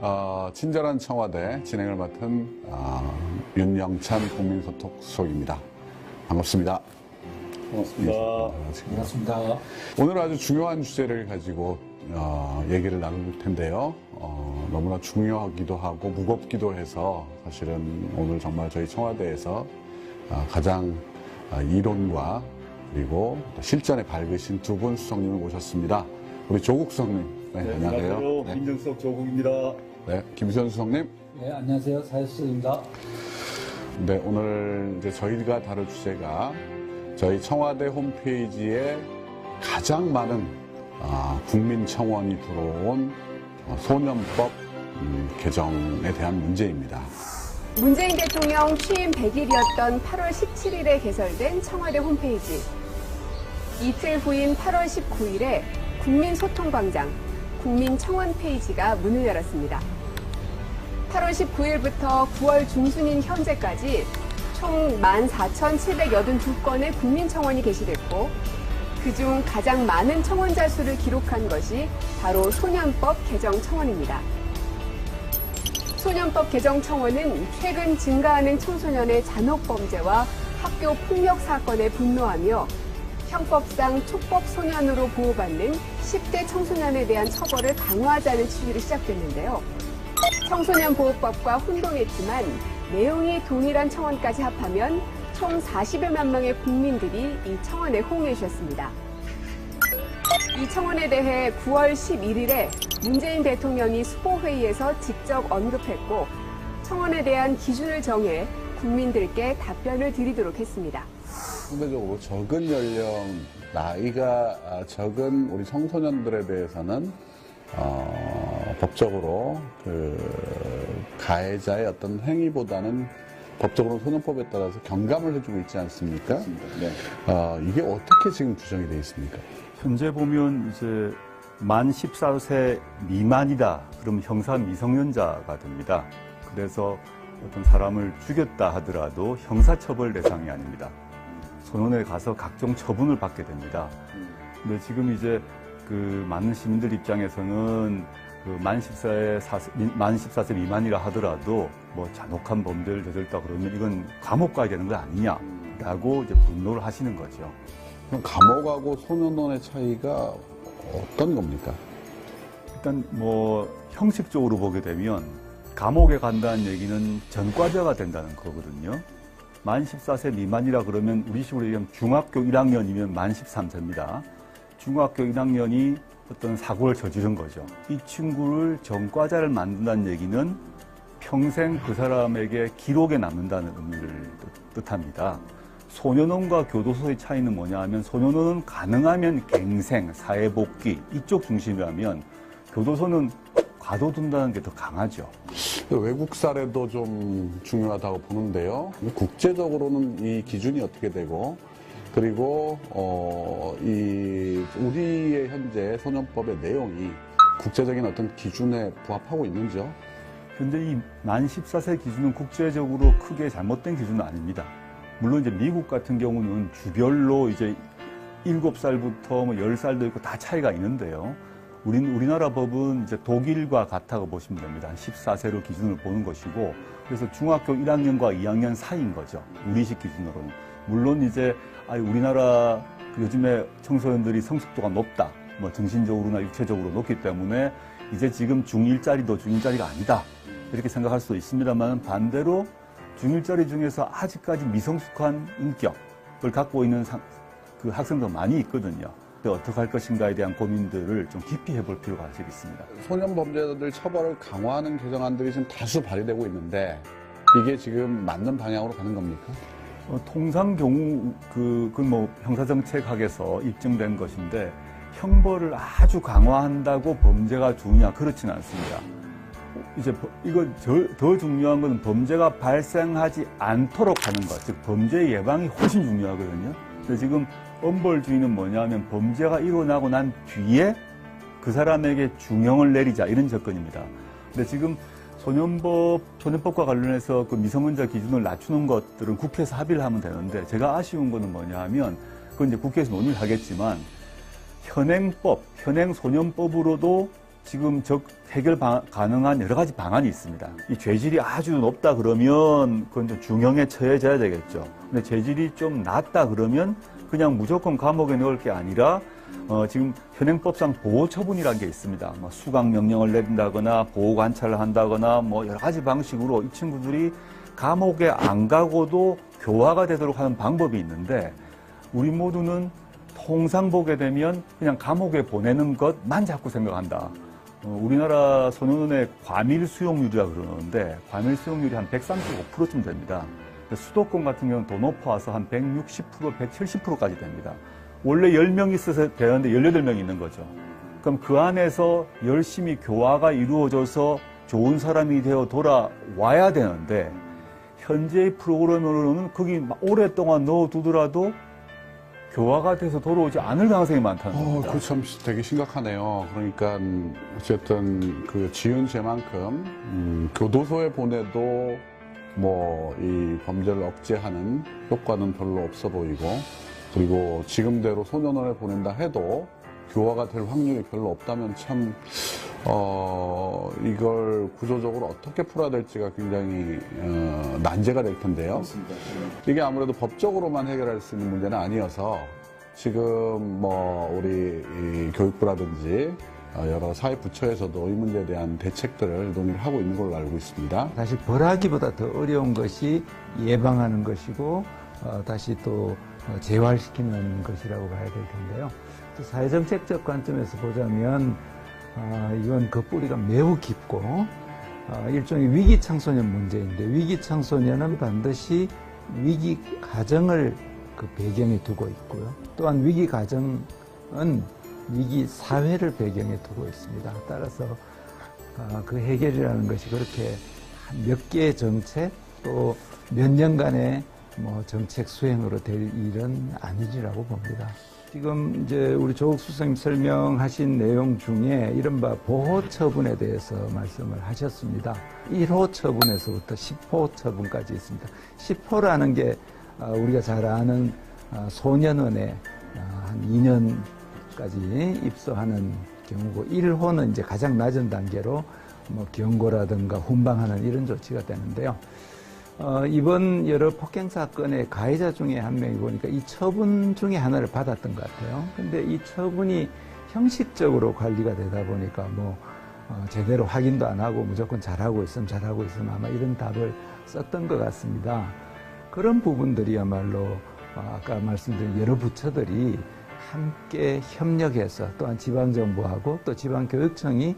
어, 친절한 청와대 진행을 맡은 어, 윤영찬 국민소통 수석입니다. 반갑습니다. 고맙습니다. 반갑습니다. 오늘 아주 중요한 주제를 가지고 어, 얘기를 나눌 텐데요. 어, 너무나 중요하기도 하고 무겁기도 해서 사실은 오늘 정말 저희 청와대에서 어, 가장 어, 이론과 그리고 또 실전에 밝으신 두 분 수석님을 모셨습니다. 우리 조국 수석님, 네, 네, 안녕하세요. 안녕하세요. 네, 민정수석 조국입니다. 네, 김수현 수석님. 네, 안녕하세요. 사회수입니다. 네, 오늘 이제 저희가 다룰 주제가 저희 청와대 홈페이지에 가장 많은 아, 국민 청원이 들어온 어, 소년법 음, 개정에 대한 문제입니다. 문재인 대통령 취임 100일이었던 8월 17일에 개설된 청와대 홈페이지. 이틀 후인 8월 19일에 국민소통광장, 국민청원 페이지가 문을 열었습니다. 8월 19일부터 9월 중순인 현재까지 총 14,782건의 국민청원이 게시됐고, 그중 가장 많은 청원자 수를 기록한 것이 바로 소년법 개정 청원입니다. 소년법 개정 청원은 최근 증가하는 청소년의 잔혹 범죄와 학교 폭력 사건에 분노하며 형법상 촉법 소년으로 보호받는 10대 청소년에 대한 처벌을 강화하자는 취지로 시작됐는데요. 청소년 보호법과 혼동했지만 내용이 동일한 청원까지 합하면 총 40여만 명의 국민들이 이 청원에 호응해 주셨습니다. 이 청원에 대해 9월 11일에 문재인 대통령이 수보회의에서 직접 언급했고 청원에 대한 기준을 정해 국민들께 답변을 드리도록 했습니다. 상대적으로 적은 연령, 나이가 아, 적은 우리 청소년들에 대해서는 어, 법적으로 그 가해자의 어떤 행위보다는 법적으로 소년법에 따라서 경감을 해주고 있지 않습니까? 네. 어, 이게 어떻게 지금 규정이 되어 있습니까? 현재 보면 이제 만 14세 미만이다. 그러면 형사 미성년자가 됩니다. 그래서 어떤 사람을 죽였다 하더라도 형사처벌 대상이 아닙니다. 소년에 가서 각종 처분을 받게 됩니다. 근데 지금 이제 그 많은 시민들 입장에서는 그만 14세, 만 14세 미만이라 하더라도 뭐 잔혹한 범죄를 저질렀다 그러면 이건 감옥 가야 되는 거 아니냐라고 이제 분노를 하시는 거죠. 그럼 감옥하고 소년원의 차이가 어떤 겁니까? 일단 뭐 형식적으로 보게 되면 감옥에 간다는 얘기는 전과자가 된다는 거거든요. 만 14세 미만이라 그러면 우리 식으로 얘기하면 중학교 1학년이면 만 13세입니다. 중학교 1학년이 어떤 사고를 저지른 거죠. 이 친구를 전과자를 만든다는 얘기는 평생 그 사람에게 기록에 남는다는 의미를 뜻- 뜻합니다. 소년원과 교도소의 차이는 뭐냐 하면 소년원은 가능하면 갱생, 사회복귀 이쪽 중심이라면 교도소는 가둬둔다는 게 더 강하죠. 외국 사례도 좀 중요하다고 보는데요. 국제적으로는 이 기준이 어떻게 되고 그리고 어, 이 우리의 현재 소년법의 내용이 국제적인 어떤 기준에 부합하고 있는지요? 근데 이 만 14세 기준은 국제적으로 크게 잘못된 기준은 아닙니다. 물론 이제 미국 같은 경우는 주별로 이제 7살부터 뭐 10살도 있고 다 차이가 있는데요. 우린, 우리나라 법은 이제 독일과 같다고 보시면 됩니다. 한 14세로 기준을 보는 것이고, 그래서 중학교 1학년과 2학년 사이인 거죠. 우리식 기준으로는. 물론 이제, 아 우리나라 그 요즘에 청소년들이 성숙도가 높다. 뭐 정신적으로나 육체적으로 높기 때문에 이제 지금 중1짜리도 중1짜리가 아니다. 이렇게 생각할 수도 있습니다만 반대로 중1짜리 중에서 아직까지 미성숙한 인격을 갖고 있는 상- 그 학생도 많이 있거든요. 근데 어떻게 할 것인가에 대한 고민들을 좀 깊이 해볼 필요가 있습니다. 소년 범죄자들 처벌을 강화하는 개정안들이 지금 다수 발의되고 있는데 이게 지금 맞는 방향으로 가는 겁니까? 어, 통상 경우 그, 그건 뭐 형사정책학에서 입증된 것인데 형벌을 아주 강화한다고 범죄가 주냐 그렇지는 않습니다. 이제 버- 이거 저- 더 중요한 것은 범죄가 발생하지 않도록 하는 것, 즉 범죄 예방이 훨씬 중요하거든요. 근데 지금 엄벌주의는 뭐냐면 범죄가 일어나고 난 뒤에 그 사람에게 중형을 내리자 이런 접근입니다. 근데 지금 소년법, 소년법과 관련해서 그 미성년자 기준을 낮추는 것들은 국회에서 합의를 하면 되는데 제가 아쉬운 거는 뭐냐 하면 그건 이제 국회에서 논의를 하겠지만 현행법, 현행 소년법으로도 지금 적 해결 방- 가능한 여러 가지 방안이 있습니다. 이 죄질이 아주 높다 그러면 그건 좀 중형에 처해져야 되겠죠. 근데 죄질이 좀 낮다 그러면 그냥 무조건 감옥에 넣을 게 아니라 어, 지금 현행법상 보호 처분이라는 게 있습니다. 뭐 수강 명령을 내린다거나 보호 관찰을 한다거나 뭐 여러 가지 방식으로 이 친구들이 감옥에 안 가고도 교화가 되도록 하는 방법이 있는데 우리 모두는 통상 보게 되면 그냥 감옥에 보내는 것만 자꾸 생각한다. 어, 우리나라 소년원의 과밀 수용률이라 그러는데 과밀 수용률이 한 135%쯤 됩니다. 수도권 같은 경우는 더 높아서 한 160%, 170%까지 됩니다. 원래 10명 있어서 되는데 18명이 있는 거죠. 그럼 그 안에서 열심히 교화가 이루어져서 좋은 사람이 되어 돌아와야 되는데 현재의 프로그램으로는 거기 막 오랫동안 넣어두더라도 교화가 돼서 돌아오지 않을 가능성이 많다는 어, 겁니다. 그 참 되게 심각하네요. 그러니까 어쨌든 그 지은 죄만큼 음, 교도소에 보내도 뭐 이 범죄를 억제하는 효과는 별로 없어 보이고 그리고 지금대로 소년원에 보낸다 해도 교화가 될 확률이 별로 없다면 참 어, 이걸 구조적으로 어떻게 풀어야 될지가 굉장히 어, 난제가 될 텐데요. 이게 아무래도 법적으로만 해결할 수 있는 문제는 아니어서 지금 뭐 우리 이 교육부라든지 어, 여러 사회 부처에서도 이 문제에 대한 대책들을 논의를 하고 있는 걸로 알고 있습니다. 사실 벌하기보다 더 어려운 것이 예방하는 것이고 어, 다시 또 어, 재활시키는 것이라고 봐야 될 텐데요. 또 사회정책적 관점에서 보자면 어, 이건 그 뿌리가 매우 깊고 어, 일종의 위기 청소년 문제인데 위기 청소년은 반드시 위기 가정을 그 배경에 두고 있고요. 또한 위기 가정은 위기 사회를 배경에 두고 있습니다. 따라서 아, 그 해결이라는 것이 그렇게 몇 개의 정책 또 몇 년간의 뭐 정책 수행으로 될 일은 아니리라고 봅니다. 지금 이제 우리 조국 수석님 설명하신 내용 중에 이른바 보호 처분에 대해서 말씀을 하셨습니다. 1호 처분에서부터 10호 처분까지 있습니다. 10호라는 게 아, 우리가 잘 아는 아, 소년원에 아, 한 2년 까지 입소하는 경우고 1호는 이제 가장 낮은 단계로 뭐 경고라든가 훈방하는 이런 조치가 되는데요. 어, 이번 여러 폭행 사건의 가해자 중에 한 명이 보니까 이 처분 중에 하나를 받았던 것 같아요. 근데 이 처분이 형식적으로 관리가 되다 보니까 뭐 어, 제대로 확인도 안 하고 무조건 잘하고 있으면 잘하고 있으면 아마 이런 답을 썼던 것 같습니다. 그런 부분들이야말로 어, 아까 말씀드린 여러 부처들이 함께 협력해서 또한 지방정부하고 또 지방교육청이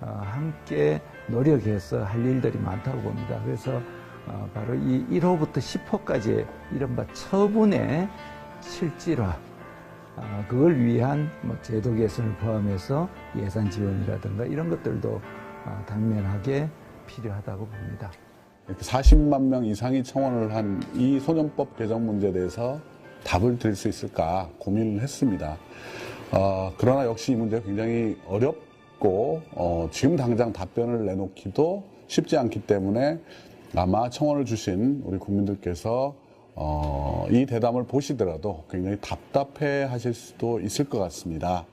어, 함께 노력해서 할 일들이 많다고 봅니다. 그래서 어, 바로 이 1호부터 10호까지의 이른바 처분의 실질화, 아, 그걸 위한 뭐 제도 개선을 포함해서 예산 지원이라든가 이런 것들도 아, 당면하게 필요하다고 봅니다. 이렇게 40만 명 이상이 청원을 한 이 소년법 개정 문제에 대해서 답을 드릴 수 있을까 고민을 했습니다. 어, 그러나 역시 이 문제가 굉장히 어렵고 어, 지금 당장 답변을 내놓기도 쉽지 않기 때문에 아마 청원을 주신 우리 국민들께서 어, 이 대담을 보시더라도 굉장히 답답해 하실 수도 있을 것 같습니다.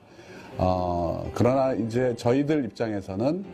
어, 그러나 이제 저희들 입장에서는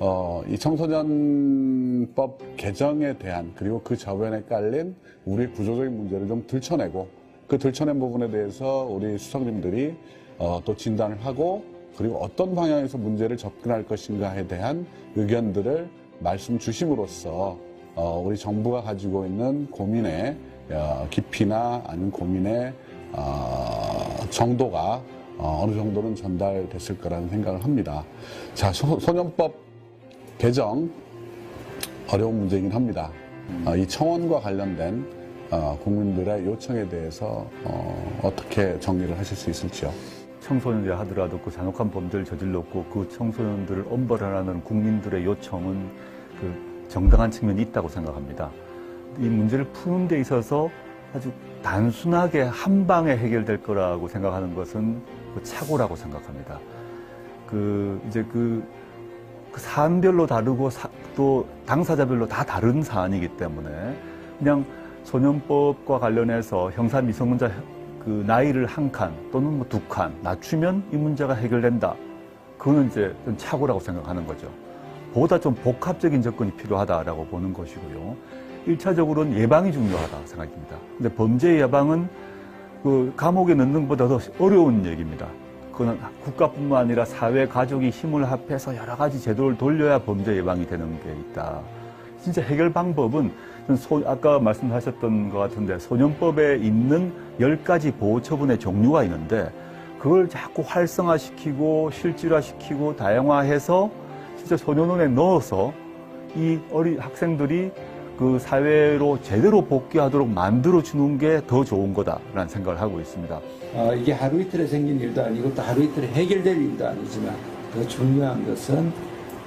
어, 이 청소년법 개정에 대한 그리고 그 저변에 깔린 우리 구조적인 문제를 좀 들춰내고 그 들춰낸 부분에 대해서 우리 수석님들이 어, 또 진단을 하고 그리고 어떤 방향에서 문제를 접근할 것인가에 대한 의견들을 말씀 주심으로써 어, 우리 정부가 가지고 있는 고민의 어, 깊이나 아니면 고민의 어, 정도가 어, 어느 정도는 전달됐을 거라는 생각을 합니다. 자, 소, 소년법 개정 어려운 문제이긴 합니다. 어, 이 청원과 관련된 어, 국민들의 요청에 대해서 어, 어떻게 정리를 하실 수 있을지요? 청소년이라 하더라도 그 잔혹한 범죄를 저질렀고 그 청소년들을 엄벌하라는 국민들의 요청은 그 정당한 측면이 있다고 생각합니다. 이 문제를 푸는 데 있어서 아주 단순하게 한 방에 해결될 거라고 생각하는 것은 그 착오라고 생각합니다. 그 이제 그, 그 사안별로 다르고 사- 또 당사자별로 다 다른 사안이기 때문에 그냥 소년법과 관련해서 형사 미성년자 그 나이를 한 칸 또는 뭐 두 칸 낮추면 이 문제가 해결된다. 그거는 이제 좀 착오라고 생각하는 거죠. 보다 좀 복합적인 접근이 필요하다라고 보는 것이고요. 1차적으로는 예방이 중요하다 생각합니다. 근데 범죄 예방은 그 감옥에 넣는 것보다 더 어려운 얘기입니다. 그거는 국가뿐만 아니라 사회, 가족이 힘을 합해서 여러 가지 제도를 돌려야 범죄 예방이 되는 게 있다. 진짜 해결 방법은 전 소- 아까 말씀하셨던 것 같은데 소년법에 있는 10가지 보호 처분의 종류가 있는데 그걸 자꾸 활성화시키고 실질화시키고 다양화해서 진짜 소년원에 넣어서 이 어린 학생들이 그 사회로 제대로 복귀하도록 만들어 주는 게 더 좋은 거다라는 생각을 하고 있습니다. 어, 이게 하루 이틀에 생긴 일도 아니고 또 하루 이틀에 해결될 일도 아니지만 더 중요한 것은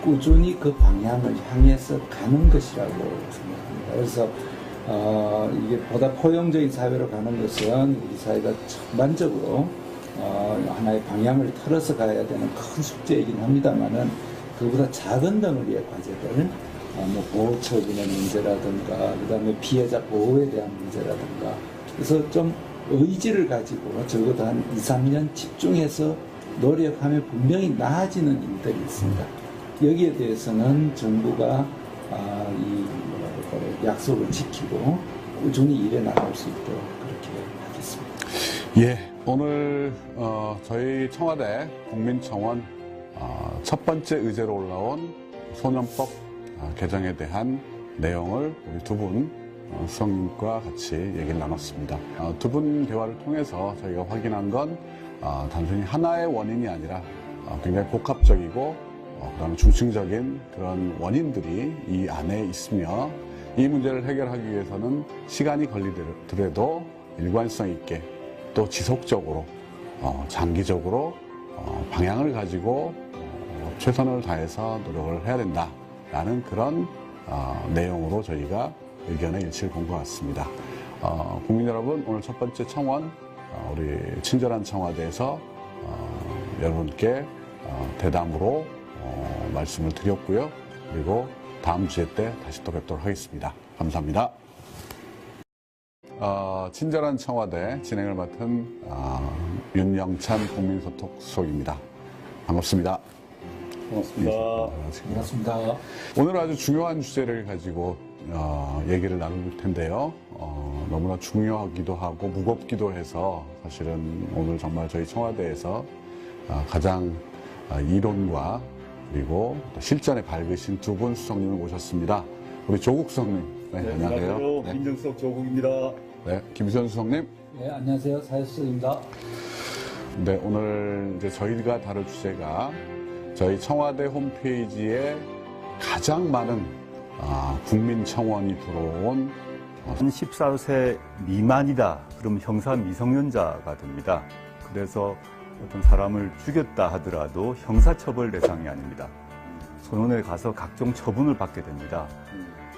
꾸준히 그 방향을 향해서 가는 것이라고 생각합니다. 그래서 어, 이게 보다 포용적인 사회로 가는 것은 우리 사회가 전반적으로 어, 하나의 방향을 틀어서 가야 되는 큰 숙제이긴 합니다만은 그보다 작은 덩어리의 과제들 어, 뭐 보호 처분의 문제라든가 그다음에 피해자 보호에 대한 문제라든가 그래서 좀 의지를 가지고 적어도 한 2, 3년 집중해서 노력하면 분명히 나아지는 일들이 있습니다. 여기에 대해서는 정부가 아, 이 약속을 지키고 꾸준히 일해 나갈 수 있도록 그렇게 하겠습니다. 예, 오늘 어, 저희 청와대 국민청원 어, 첫 번째 의제로 올라온 소년법 어, 개정에 대한 내용을 우리 두분 어, 수석님과 같이 얘기를 나눴습니다. 어, 두분 대화를 통해서 저희가 확인한 건 어, 단순히 하나의 원인이 아니라 어, 굉장히 복합적이고 어, 그다음에 중층적인 그런 원인들이 이 안에 있으며 이 문제를 해결하기 위해서는 시간이 걸리더라도 일관성 있게 또 지속적으로 어, 장기적으로 어, 방향을 가지고 어, 최선을 다해서 노력을 해야 된다라는 그런 어, 내용으로 저희가 의견의 일치를 본 것 같습니다. 어, 국민 여러분 오늘 첫 번째 청원 어, 우리 친절한 청와대에서 어, 여러분께 어, 대담으로 어, 말씀을 드렸고요. 그리고 다음 주에 때 다시 또 뵙도록 하겠습니다. 감사합니다. 어, 친절한 청와대 진행을 맡은 어, 윤영찬 국민소통 수석입니다. 반갑습니다. 고맙습니다. 반갑습니다. 오늘 아주 중요한 주제를 가지고 어, 얘기를 나눌 텐데요. 어, 너무나 중요하기도 하고 무겁기도 해서 사실은 오늘 정말 저희 청와대에서 어, 가장 어, 이론과 그리고 또 실전에 밝으신 두 분 수석님을 모셨습니다. 우리 조국 수석님. 네, 안녕하세요. 네, 민정수석 조국입니다. 네, 김수현 수석님. 네, 안녕하세요. 사회수입니다. 네, 오늘 이제 저희가 다룰 주제가 저희 청와대 홈페이지에 가장 많은 아, 국민 청원이 들어온 어, 14세 미만이다. 그러면 형사 미성년자가 됩니다. 그래서 어떤 사람을 죽였다 하더라도 형사처벌 대상이 아닙니다. 소년에 가서 각종 처분을 받게 됩니다.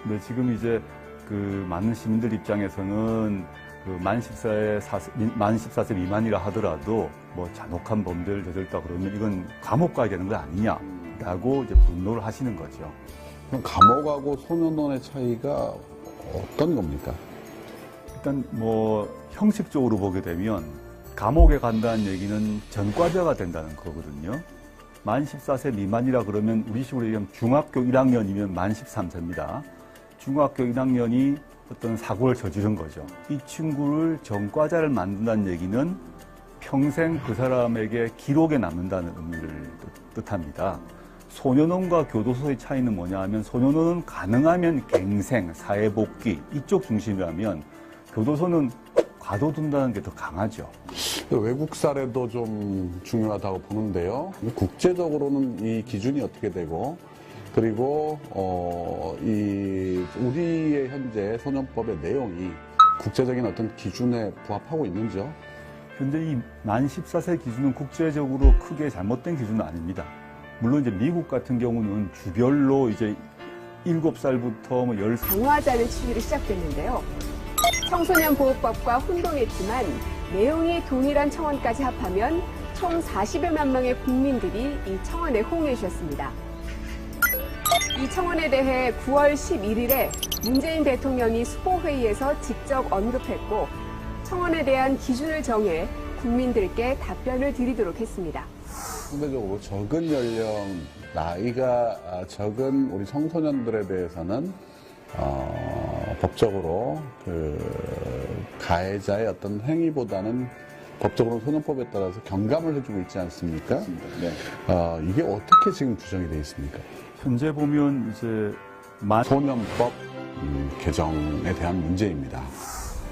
근데 지금 이제 그 많은 시민들 입장에서는 그만 14세, 만 14세 미만이라 하더라도 뭐 잔혹한 범죄를 저질렀다 그러면 이건 감옥 가야 되는 거 아니냐라고 이제 분노를 하시는 거죠. 그럼 감옥하고 소년원의 차이가 어떤 겁니까? 일단 뭐 형식적으로 보게 되면 감옥에 간다는 얘기는 전과자가 된다는 거거든요. 만 14세 미만이라 그러면 우리 식으로 얘기하면 중학교 1학년이면 만 13세입니다. 중학교 1학년이 어떤 사고를 저지른 거죠. 이 친구를 전과자를 만든다는 얘기는 평생 그 사람에게 기록에 남는다는 의미를 뜻- 뜻합니다. 소년원과 교도소의 차이는 뭐냐 하면 소년원은 가능하면 갱생, 사회복귀 이쪽 중심이라면 교도소는 가둬둔다는 게 더 강하죠. 외국 사례도 좀 중요하다고 보는데요. 국제적으로는 이 기준이 어떻게 되고 그리고 어, 이 우리의 현재 소년법의 내용이 국제적인 어떤 기준에 부합하고 있는지요? 현재 이만 14세 기준은 국제적으로 크게 잘못된 기준은 아닙니다. 물론 이제 미국 같은 경우는 주별로 이제 7살부터 뭐 10살 강화하자는 취지로 시작됐는데요. 청소년 보호법과 혼동했지만 내용이 동일한 청원까지 합하면 총 40여만 명의 국민들이 이 청원에 호응해 주셨습니다. 이 청원에 대해 9월 11일에 문재인 대통령이 수보회의에서 직접 언급했고 청원에 대한 기준을 정해 국민들께 답변을 드리도록 했습니다. 상대적으로 적은 연령, 나이가 아, 적은 우리 청소년들에 대해서는 어, 법적으로 그 가해자의 어떤 행위보다는 법적으로 소년법에 따라서 경감을 해주고 있지 않습니까? 네. 어, 이게 어떻게 지금 규정이 되어 있습니까? 현재 보면 이제 만 소년법 음, 개정에 대한 문제입니다.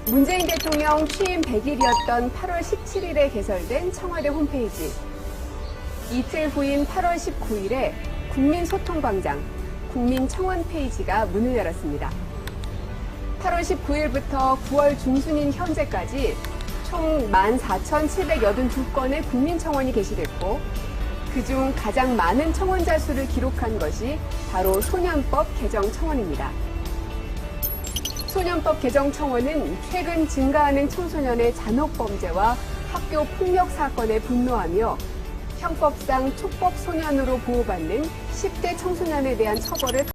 문재인 대통령 취임 100일이었던 8월 17일에 개설된 청와대 홈페이지. 이틀 후인 8월 19일에 국민소통광장, 국민청원 페이지가 문을 열었습니다. 8월 19일부터 9월 중순인 현재까지 총 14,782건의 국민청원이 게시됐고, 그중 가장 많은 청원자 수를 기록한 것이 바로 소년법 개정 청원입니다. 소년법 개정 청원은 최근 증가하는 청소년의 잔혹 범죄와 학교 폭력 사건에 분노하며 형법상 촉법 소년으로 보호받는 10대 청소년에 대한 처벌을